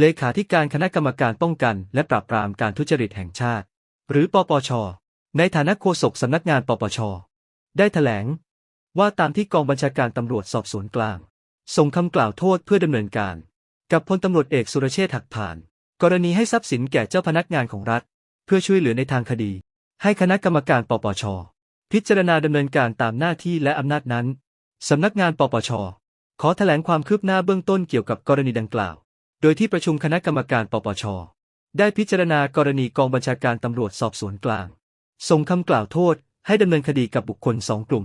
เลขาธิการคณะกรรมการป้องกัน และปราบปรามการทุจริตแห่งชาติ หรือปปช ในฐานะโฆษกสำนักงานปปช ได้แถลง ว่าตามที่กองบัญชาการตำรวจสอบสวนกลาง ส่งคำกล่าวโทษเพื่อดำเนินการ กับพลตำรวจเอกสุรเชษฐ์หักผ่าน กรณีให้ทรัพย์สินแก่เจ้าพนักงานของรัฐ เพื่อช่วยเหลือในทางคดี ให้คณะกรรมการปปช พิจารณาดำเนินการตามหน้าที่และอำนาจนั้นสำนักงานปปช ขอแถลงความคืบหน้าเบื้องต้นเกี่ยวกับกรณีดังกล่าว โดยที่ประชุมคณะกรรมการปปช ได้พิจารณากรณีกองบัญชาการตำรวจสอบสวนกลาง ส่งคำกล่าวโทษให้ดำเนินคดีกับบุคคลสองกลุ่ม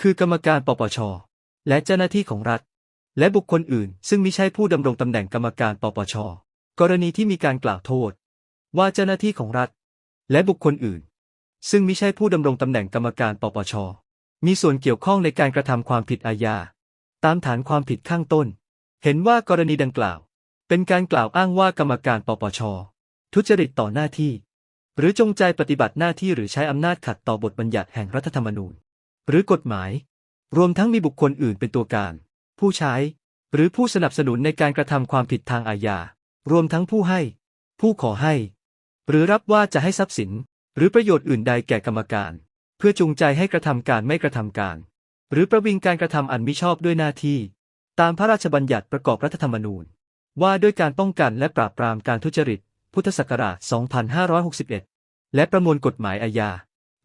คือกรรมการปปช และเจ้าหน้าที่ของรัฐ และบุคคลอื่น ซึ่งมิใช่ผู้ดำรงตำแหน่งกรรมการปปช กรณีที่มีการกล่าวโทษ ว่าเจ้าหน้าที่ของรัฐ และบุคคลอื่น ซึ่งมิใช่ผู้ดำรงตำแหน่งกรรมการปปช มีส่วนเกี่ยวข้องในการกระทำความผิดอาญาตามฐานความผิดข้างต้น เห็นว่ากรณีดังกล่าว เป็นการกล่าวอ้างว่ากรรมการปปช ทุจริตต่อหน้าที่ หรือจงใจปฏิบัติหน้าที่หรือใช้อำนาจขัดต่อบทบัญญัติแห่งรัฐธรรมนูญ หรือกฎหมาย รวมทั้งมีบุคคลอื่นเป็นตัวการ ผู้ใช้ หรือผู้สนับสนุนในการกระทำความผิดทางอาญา รวมทั้งผู้ให้ ผู้ขอให้ หรือรับว่าจะให้ทรัพย์สิน หรือประโยชน์อื่นใดแก่กรรมการ เพื่อจูงใจให้กระทำการไม่กระทำการ หรือประวิงการกระทำอันมิชอบด้วยหน้าที่ ตามพระราชบัญญัติประกอบรัฐธรรมนูญ ว่าด้วยการป้องกันและปราบปรามการทุจริต พุทธศักราช 2561 และประมวลกฎหมายอาญา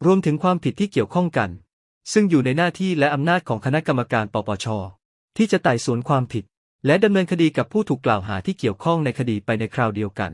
รวมถึงความผิดที่เกี่ยวข้องกัน ซึ่งอยู่ในหน้าที่และอำนาจของคณะกรรมการปปช ที่จะไต่สวนความผิด และดำเนินคดีกับผู้ถูกกล่าวหาที่เกี่ยวข้องในคดีไปในคราวเดียวกัน